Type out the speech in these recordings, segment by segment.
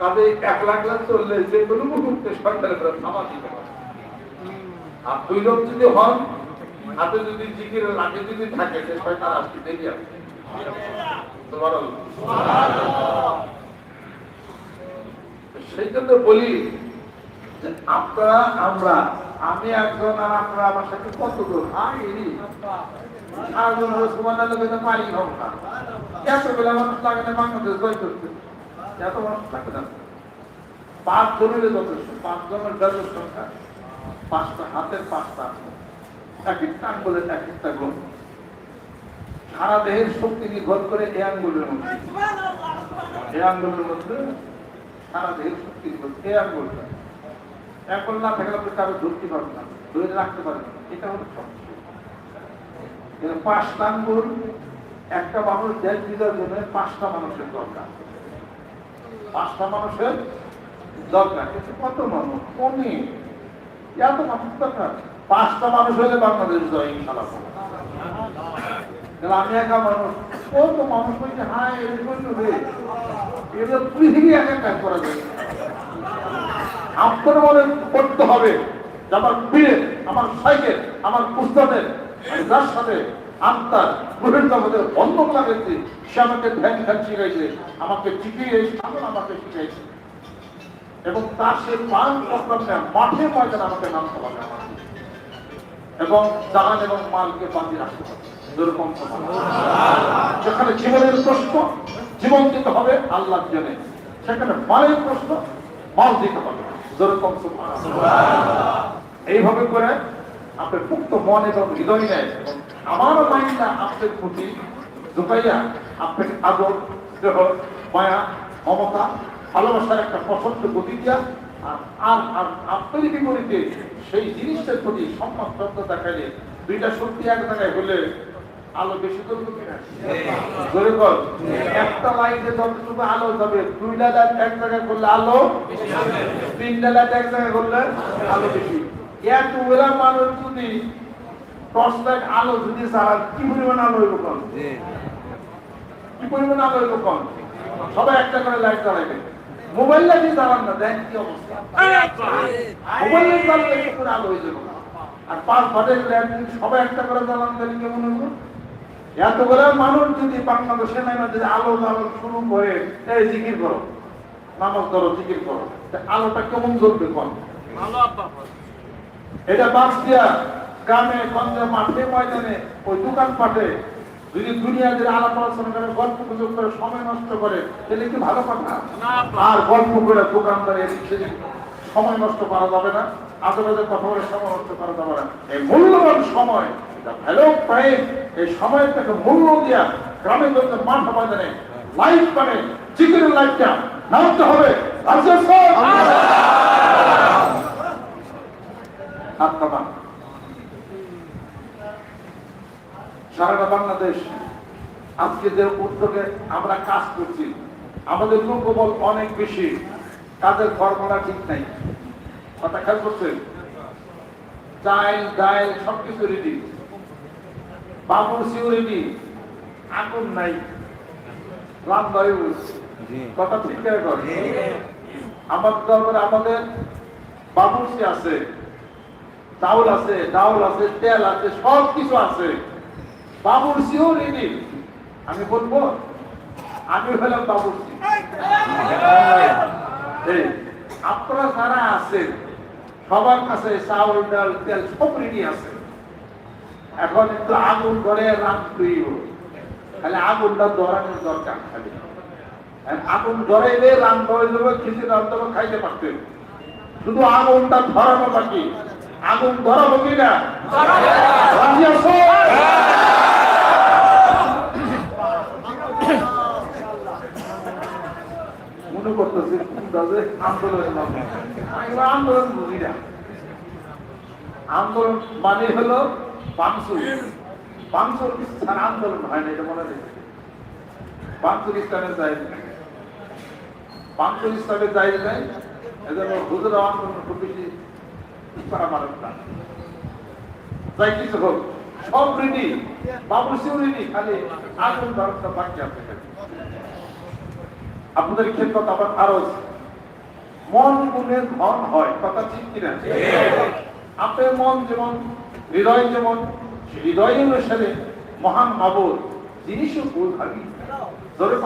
কাজে এক লাখ লাখ চললে যে কোনো মুহূর্তে দিতে পারে। আর দুই লোক যদি হন, হাতে যদি জিকিরের লাঠি যদি থাকে, সে আসতে দেরি সেই জন্য বলি যে আপনারা, আমরা, আমি একজন আর আপনারা আমার সাথে কত দূর হাই আগুন সুমানের লোকে তো পারি হোক না। এত বেলা মানুষ লাগে না বাংলাদেশ জয় করতে। এত মানুষ লাগে না। পাঁচ জনের যথেষ্ট, পাঁচ জনের গাছের সংখ্যা, পাঁচটা হাতের পাঁচটা এক একটা আঙ্গুলের এক একটা গুণ সারা দেহের শক্তি নির্ভর করে এই আঙ্গুলের মধ্যে। এই আঙ্গুলের মধ্যে সারা দেহের শক্তি নির্ভর এই আঙ্গুলটা। এখন না থাকলে আপনি কারও ধরতে পারবেন না, ধরে রাখতে পারবেন। এটা হলো এর পাঁচটা আঙ্গুল, একটা মানুষ দেশ দিদার জন্য পাঁচটা মানুষের দরকার। পাঁচটা মানুষের দরকার। কিন্তু কত মানুষ? কমই এত মানুষ দরকার। পাঁচটা মানুষ হলে বাংলাদেশ জয় ইনশাল্লাহ আমি একা মানুষ। কত মানুষ হয়েছে হায় এটা পৃথিবী একা কাজ করা যায়। আপনার মনে করতে হবে আমার পীরের আমার সাইকেল, আমার পুস্তকের যার সাথে আত্মার গ্রহের জগতের অন্য লাগাইছে সে আমাকে ধ্যান ধ্যান শিখাইছে, আমাকে শিখিয়ে সামনে আমাকে শিখাইছে এবং তার সে পালন করতাম মাঠে ময়দান আমাকে নামতে হবে এবং জান এবং মালকে বাঁধি রাখতে হবে। যেরকম যেখানে জীবনের প্রশ্ন জীবন দিতে হবে, আল্লাহ জেনে। সেখানে মালের প্রশ্ন মাল দিতে হবে। যেরকম এইভাবে করে আপনার মুক্ত মন এবং হৃদয় নেয়। আমার মাইন্ডটা আপনার প্রতি ঢুকাইয়া আপনাকে আদর দেহ মায়া মমতা ভালোবাসার একটা পছন্দ গতি দিয়া আর আর আর আপনার বিপরীতে সেই জিনিসটার প্রতি সম্মান শ্রদ্ধ দেখাইলে দুইটা শক্তি এক জায়গায় হলে আলো বেশি করবে কিনা কর। একটা লাইটে যতটুকু আলো যাবে দুইটা লাইট এক জায়গায় করলে আলো তিনটা লাইট এক জায়গায় করলে আলো বেশি। এত ওরা মানুষ যদি টর্চ লাইট আলো যদি সারা কি পরিমাণ আলো হইব কম কি পরিমাণ আলো হইব কম সবাই একটা করে লাইট জ্বালাইবে। মোবাইল লাইট জ্বালান না দেখ কি অবস্থা। মোবাইল লাইট জ্বালালে কি করে আলো হয়ে যাবে? আর পাঁচ লাইট সবাই একটা করে জ্বালান তাহলে কেমন হইব? এতগুলো মানুষ যদি বাংলাদেশে নাই না যদি আলো জ্বালানো শুরু করে এই জিকির করো। নামাজ ধরো জিকির করো। আলোটা কেমন জ্বলবে কম এটা বাস দিয়া গ্রামে গঞ্জে মাঠে ময়দানে ওই দোকান পাটে যদি দুনিয়া যদি আলাপ আলোচনা করে গল্প গুজব করে সময় নষ্ট করে তাহলে কি ভালো কথা? আর গল্প করে দোকানদার সেদিক সময় নষ্ট করা যাবে না আশেপাশে কথা বলে সময় নষ্ট করা যাবে না। এই মূল্যবান সময় ভ্যালু টাইম এই সময়টাকে মূল্য দিয়া গ্রামে গঞ্জে মাঠ ময়দানে লাইফ মানে চিকেনের লাইফটা নামতে হবে। রাজ্য সারাটা বাংলাদেশ আজকে যে উদ্যোগে আমরা কাজ করছি। আমাদের লোকবল অনেক বেশি কাজের ফর্মুলা ঠিক নাই। কথা খেয়াল করছেন? চাইল ডাইল সবকিছু রেডি বাবুর সিউরিটি আগুন নাই। কথা ঠিক করে আমাদের দরবারে আমাদের বাবুর্চি আছে চাউল আছে ডাউল আছে তেল আছে সব কিছু আছে। বাবুর্চিও রেডি আমি বলব আমি হলাম বাবুর্চি এই, আপনারা যারা আছেন সবার কাছে চাউল ডাল তেল সব রেডি আছে। এখন একটু আগুন ধরে রাখতেই হবে খালি আগুনটা ধরানোর দরকার খালি। আগুন ধরাইলে রান্না হয়ে যাবে খিচুড়ি রান্না হবে, খাইতে পারতেন। শুধু আগুনটা ধরানো বাকি। আগুন ধরাবো কিনা রাজি আছো? মনে করতেছি আন্দোলন বুঝি না। আন্দোলন মানে হলো আন্দোলন হয় না, এটা মনে রেখে বাংসুর ইসলামের জায়গা বাংসুর ইসলামের নাই এজন্য হুজুর আন্দোলন খুব বেশি খালি আগুন ধরতে বাকি আপনাদের ক্ষেত্রে আবার আরও মন গুণে ধন হয়, কথা ঠিক কিনা? আপনার মন যেমন, হৃদয় যেমন, হৃদয় অনুসারে মহান মাবুদ, জিনিসও বোঝাবি ধরে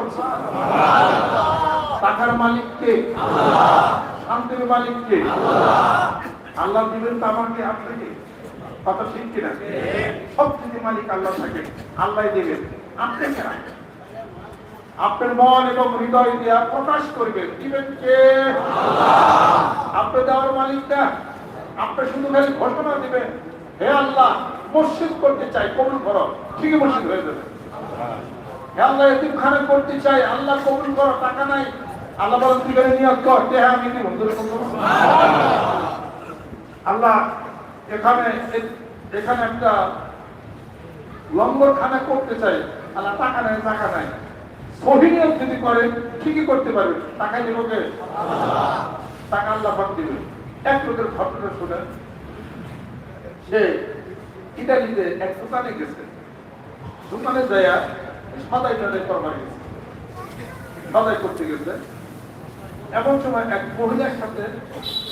টাকার মালিককে, শান্তির মালিককে, আল্লাহ দিবেন তো আমাকে, আপনাকে। কথা ঠিক কিনা? সব কিছু মালিক আল্লাহ থাকে, আল্লাহ দেবেন। আপনি কেন? আপনার মন এবং হৃদয় দিয়া প্রকাশ করবেন। দিবেন কে? আপনি দেওয়ার মালিকটা আপনি শুধু খালি ঘোষণা দিবেন। হে আল্লাহ মসজিদ করতে চাই কবুল করো। ঠিকই মসজিদ হয়ে যাবে। হে আল্লাহ এতিমখানা করতে চাই আল্লাহ কবুল করো টাকা নাই। আল্লাহ বলেন তুই করে নিয়োগ কর কে হ্যাঁ আমি যেরকম আল্লাহ এখানে এখানে একটা লঙ্গরখানা করতে চাই। আল্লাহ টাকা নাই টাকা নাই। সহিনিয়ত যদি করে, ঠিকই করতে পারবে টাকা দিব কে? টাকা আল্লাহ পাক দিবে এক লোকের ঘটনা শুনে সে ইটালিতে এক দোকানে গেছে। দোকানে যাইয়া সদাই টদাই করবার গেছে সদাই করতে গেছে। এমন সময় এক মহিলার সাথে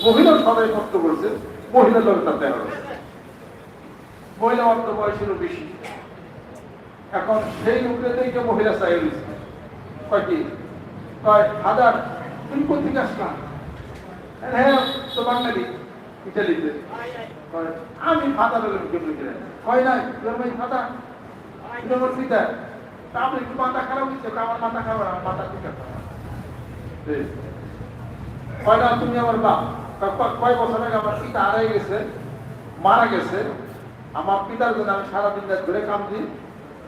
মহিলা সদাই করতে বলছে মহিলার লোক তার দেখা মহিলা অর্থ বয়স ছিল বেশি। এখন সেই দেখে মহিলা চাই রয়েছে কয় কি? কয় হাজার তুমি কোথেকে আসলাম। হ্যাঁ তো বাঙালি ইটালিতে আমি ফাদা বেগম করে কয় নাই তোর ভাই এটা আমার পিতা তা আপনি একটু মাথা খারাপ হচ্ছে আমার মাথা খারাপ, আমার মাথা ঠিক আছে। কয় না, তুমি আমার বাপ। কয় বছর আগে আমার পিতা হারাই গেছে, মারা গেছে। আমার পিতার জন্য আমি সারাদিন ধরে কাম দিই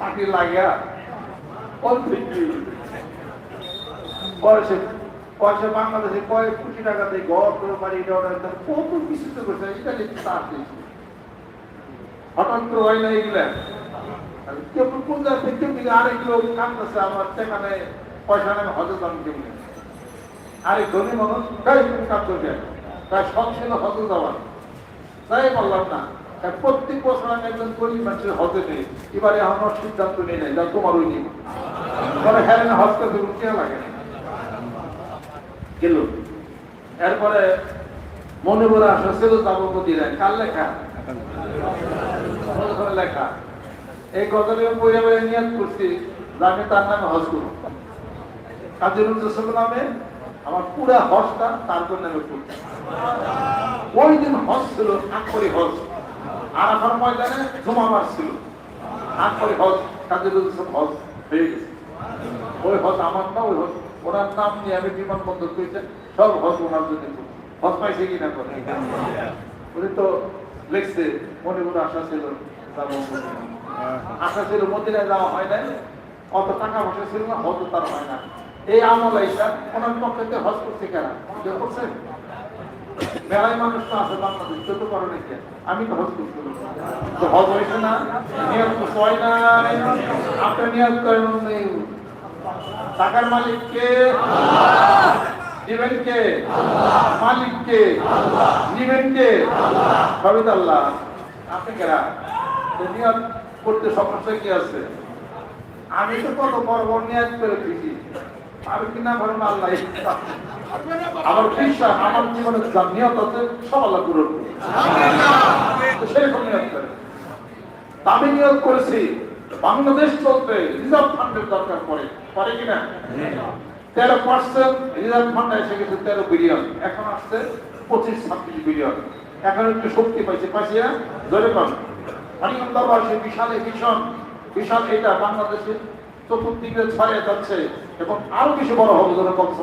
চাকরি লাগিয়া বাংলাদেশে কয়েক কোটি টাকা দিয়ে ঘর করে বাড়ি কত কিছু তো করছে হঠাৎ হয় না এগুলা? কেউ কোন জায়গা থেকে আরেক লোক কাঁদতেছে আমার সেখানে পয়সা নেই হজে দাম কেমনি আরে ধনী মানুষ কাজ করবে সব ছিল যাওয়ার তাই বললাম না। প্রত্যেক বছর আমি একজন গরিব মানুষের হজে নেই এবারে আমার সিদ্ধান্ত নেই নাই তোমার ওই নিয়ে পরে হ্যাঁ না, হজ করতে কে লাগে গেল। এরপরে মনে বলে আসা ছিল যাব প্রতিরা কার লেখা? লেখা। এই গজলে বইয়ে বইয়ে নিয়ত করছি আমি তার নামে হজ করব। কাজী রুজুসুল নামে আমার পুরা হজটা তার জন্য করছি। ওই দিন হজ ছিল আক্ষরি হজ। আর আমার ময়দানে জুমাবার ছিল। আক্ষরি হজ কাজী রুজুসুল হজ হয়ে গেছে। ওই হজ আমার না, ওই হজ ওনার নাম নিয়ে আমি বিমানবন্দর করেছে, সব হজ ওনার জন্য। হজ পাইছে কি না করে উনি তো লিখছে, মনে মনে আশা ছিল আশা ছিল মদিনায় যাওয়া হয় নাই, অত টাকা পয়সা ছিল না হজ তার হয় না। এই আমল এইসা ওনার পক্ষে হজ করছে কেন? করছে মেলায় মানুষ তো আছে বাংলাদেশ তো করে নাকি আমি তো হজ করছি তো হজ হয়েছে না, নিয়োগ তো হয় না আপনি নিয়োগ করেন নেই টাকার মালিক কে? দিবেন কে? মালিক কে? নিবেন কে? সবই আল্লাহ, আপনি কেরা তো নিয়োগ করতে সমস্যা কি আছে? আমি তো কত বড় বড় নিয়োগ করে দিয়েছি আমি নিয়োগ করেছি। বাংলাদেশ চলতে রিজার্ভ ফান্ডের দরকার পড়ে। পরে কিনা তেরো পার্সেন্ট রিজার্ভ ফান্ড এসে গেছে তেরো বিলিয়ন। এখন আসছে পঁচিশ, ছাব্বিশ বিলিয়ন। এখন একটু শক্তি পাইছে। পাইছে না ধরে পান। অনিয়ন্ত্রণ বিশাল এই বিশাল এটা বাংলাদেশে চতুর্দিকে ছড়িয়ে যাচ্ছে আরও বড় হবে বলছে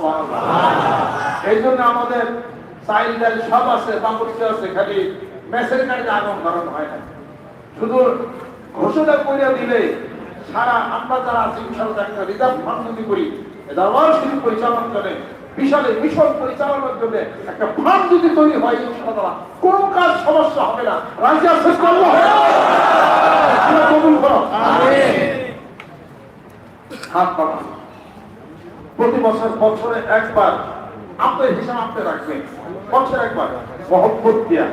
এই জন্য আমাদের সব আছে আছে, খালি হয় না। শুধু ঘোষণা দিলে সারা আমরা যারা আছি, ইনশাআল্লাহ একটা রিজার্ভ ফান্ড করি করে বিশালে মিশন পরিচালনার জন্য একটা ফান্ড যদি তৈরি হয়, ইনশাআল্লাহ কোনো কাজ সমস্যা হবে না। রাজি আছে আল্লাহ কবুল করো হাত বাড়ান। প্রতি বছর বছরে একবার আপনার হিসাব আপনি রাখবেন। বছরে একবার। মহব্বত দিয়া,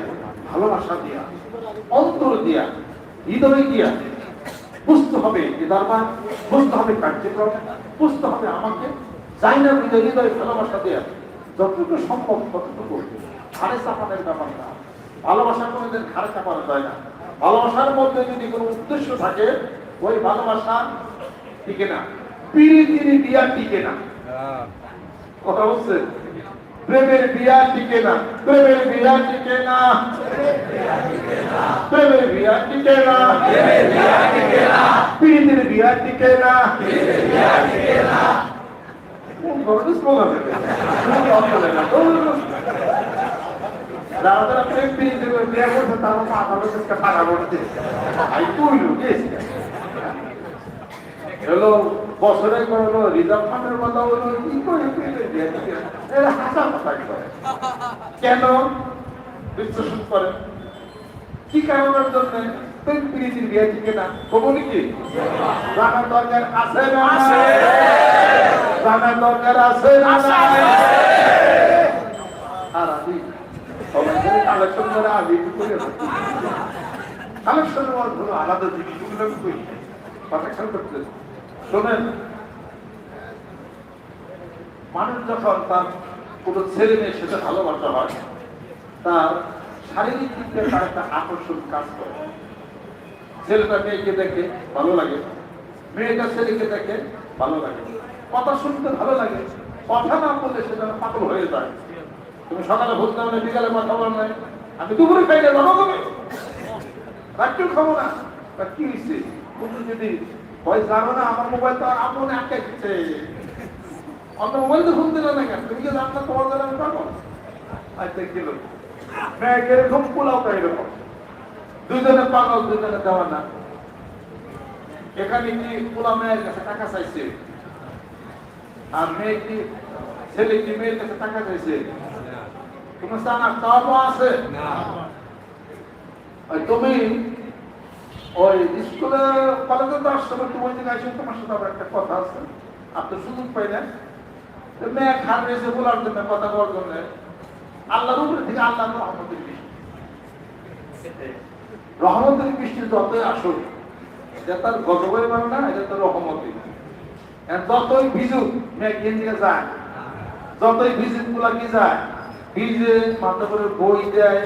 ভালোবাসা দিয়া, অন্তর দিয়া, হৃদয় দিয়া। বুঝতে হবে দরবার, বুঝতে হবে কার্যক্রম, বুঝতে হবে আমাকে। চাই না হৃদয় হৃদয় ভালোবাসা দেয়া, যতটুকু সম্ভব ততটুকু। ঘাড়ে চাপানোর ব্যাপার না। ভালোবাসা কোনোদিন ঘাড়ে চাপানো যায় না। ভালোবাসার মধ্যে যদি কোনো উদ্দেশ্য থাকে, ওই ভালোবাসা টিকে না। পিড়ি তিরি বিয়া টিকে না। কথা বলছে? প্রেমের বিয়া টিকে না। প্রেমের বিয়া টিকে না। প্রেমের বিয়া টিকে না। পিড়িতের বিয়া টিকে না। যারা প্রেম পিড়িতে বিয়া করছে তারা মাথা লোকের টাকা করছে আই কইল গেছি হলো বছরে করল রিজার্ভ ফান্ডের কথা হলো কি করে? এরা হাসা কথা করে? কেন বিশ্লেষণ করে? কি কারণের জন্য? প্রেম প্রীতির বিয়ে ঠিক না কবলি কি জানার দরকার আছে না জানার দরকার আছে না আর আমি কালেকশন করে আলাদা জিনিস আমি করি করতে শোনেন, মানুষ যখন তার কোনো ছেলে মেয়ের সাথে ভালোবাসা হয়, তার শারীরিক দিক থেকে তার একটা আকর্ষণ কাজ করে। ছেলেটা মেয়েকে দেখে ভালো লাগে, মেয়েটা ছেলেকে দেখে ভালো লাগে। কথা শুনতে ভালো লাগে, কথা না বললে সে যেন পাগল হয়ে যায়। তুমি সকালে ভোজ না বিকালে কথা বল নাই আমি দুপুরে খাইলে হবে রাত্রেও খাব না তা কি হয়েছে যদি ভয় জানো না আমার মোবাইল তো আপনি আটকে দিচ্ছে অন্য মোবাইল তো দিলে না কেন? তুমি কি জানো তোমার দ্বারা আমি পাবো আচ্ছা গেল মেয়ে এরকম পোলাও তো এরকম। দুজনে পাগল দুজনে দেওয়া না। এখানে কি পোলা মেয়ের কাছে টাকা চাইছে? আর মেয়ে কি ছেলে কি মেয়ের কাছে টাকা চাইছে? তোমার সানা তাও আছে? আর তুমি? ওই স্কুলে কলেজে তো আসছো না তুমি দিকে আসো তোমার সাথে আবার একটা কথা আছে। আপনি সুযোগ পাইলেন। মেয়ে খান রয়েছে বলার জন্য, কথা বলার জন্য। আল্লাহর উপরে থেকে আল্লাহ রহমতের বৃষ্টি রহমতের বৃষ্টি যতই আসুক, এটা তার গজবের মানে না, এটা তো রহমতি যতই ভিজুক, মেয়ে কিন দিকে যায়। যতই ভিজিটগুলা কি যায়, ভিজে মাথা করে বই দেয়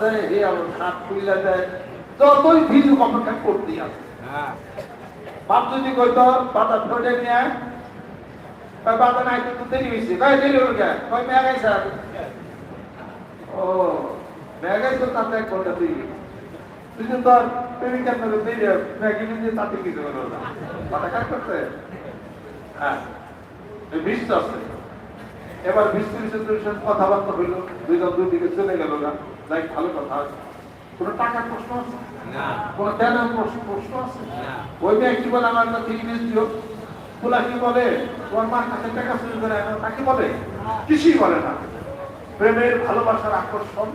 দেয় হে আবার হাত খুইলা দেয়। যতই ভিজুক অপেক্ষা করতেই আছে বাপ যদি কইতো বাতা ফেটে নিয়ে কয় বাতা নাই তো দেরি হয়েছে কয় দেরি হয়ে যায় কয় মেয়া গাইছে আর। ও মেয়া গাইছো তাতে এক ঘণ্টা তুই তুই তো তোর প্রেমিকার মধ্যে হয়, ম্যাগি দিয়ে তাতে কিছু হলো না। মাথা কাজ করতে হ্যাঁ। বৃষ্টি আছে এবার বৃষ্টি কথাবার্তা হইল দুইজন দুই দিকে চলে গেল না। যাই ভালো কথা আছে। কোনো টাকার প্রশ্ন আছে? কোনো দেনার প্রশ্ন প্রশ্ন আছে? ওই মেয়ে কি বলে আমার কাছে ইংলিশ দিও? পোলা কি বলে? তোমার মার কাছে টাকা চুরি করে তাকে বলে? কিছুই বলে না। প্রেমের ভালোবাসার আকর্ষণ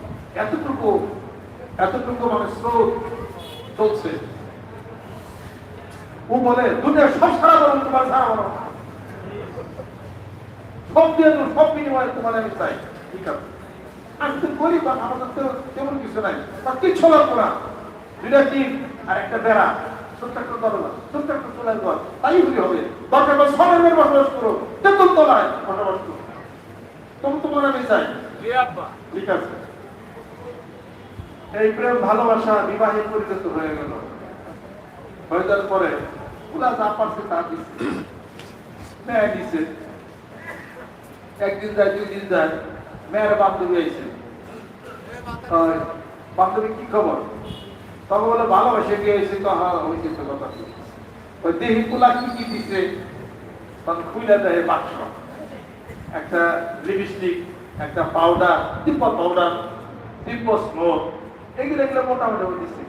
এতটুকু এতটুকু মানে স্রোত চলছে। ও বলে দুনিয়ার সব সারা বলো তোমার সারা বলো সব দিয়ে সব বিনিময়ে তোমার আমি চাই। ঠিক আছে। আমি তো গরিব আর আমাদের তো তেমন কিছু নাই। কিচ্ছু লাগবো না দুইটা টিম আর একটা বেড়া। ছোট্ট একটা দরজা ছোট্ট একটা চুলের ঘর তাই হলে হবে। দরকার বসবাস করো তেমন তলায় বসবাস করো তবু তোমার আমি চাই। ঠিক আছে। এই প্রেম ভালোবাসা বিবাহে পরিণত হয়ে গেল। হয়ে যাওয়ার পরে পুরা যা পারছে তা দিচ্ছে দিছে। একদিন যায় দুই দিন যায়। মেয়ের বান্ধবী ওই বান্ধবী কি খবর? তবে বলে ভালোবাসে গিয়ে এসে তো হ্যাঁ হয়েছে তো কথা ওই দেহি পোলা কি কি দিছে? তখন খুলে দেয় বাক্স। একটা লিপস্টিক একটা পাউডার দিব্য পাউডার দিব্য স্নো এগুলো এগুলো মোটামুটি দিচ্ছে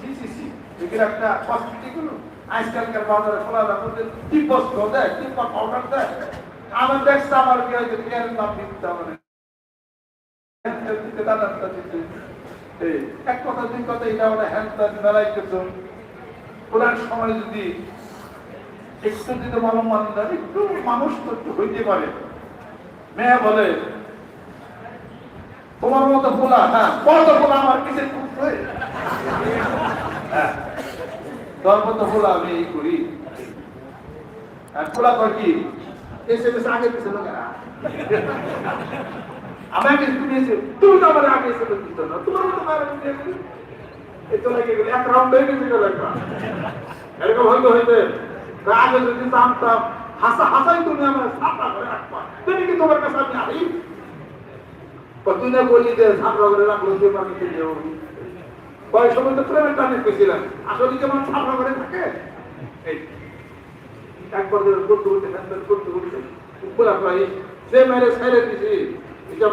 সি সি সি, এগুলো একটা কসমেটিক আজকালকার বাজারে খোলা দিব্য স্নো দেয় দিব্য পাউডার দেয়। আমার দেখছে আমার বিয়ে হয়েছে? নাম দিতে। এই, এক কথা, দুই কথা, এটা সময় যদি একটু যদি মানদার একটু মানুষ তো একটু হইতে পারে। মেয়ে বলে, তোমার মতো ফোলা হ্যাঁ কত ফোলা আমার কিসের হ্যাঁ তোর মতো ফোলা আমি এই করি। আর ফোলা কর কি? এসে এসে আগে পিছনে আমাকে তুমি এসে, তুমি তো আমার আগে এসে দিত না তোমার মতো মারা চলে গেলে, এক রাউন্ড হয়ে গেছে এরকম হইতে হইতে আগে যদি জানতাম, হাসা হাসাই তুমি আমার সাপা করে রাখবা। তুমি কি তোমার কাছে আমি আসি তুই না বলি যে সাপড়া করে রাখল, যে যাব কয়েক সময় তো প্রেমের টানে পেয়েছিলাম আসলে কেমন সাপড়া করে থাকে? এই একবার ধরে করতে করতে করতে করতে উপরা প্রায় যে মেরে ছেড়ে দিছি এটা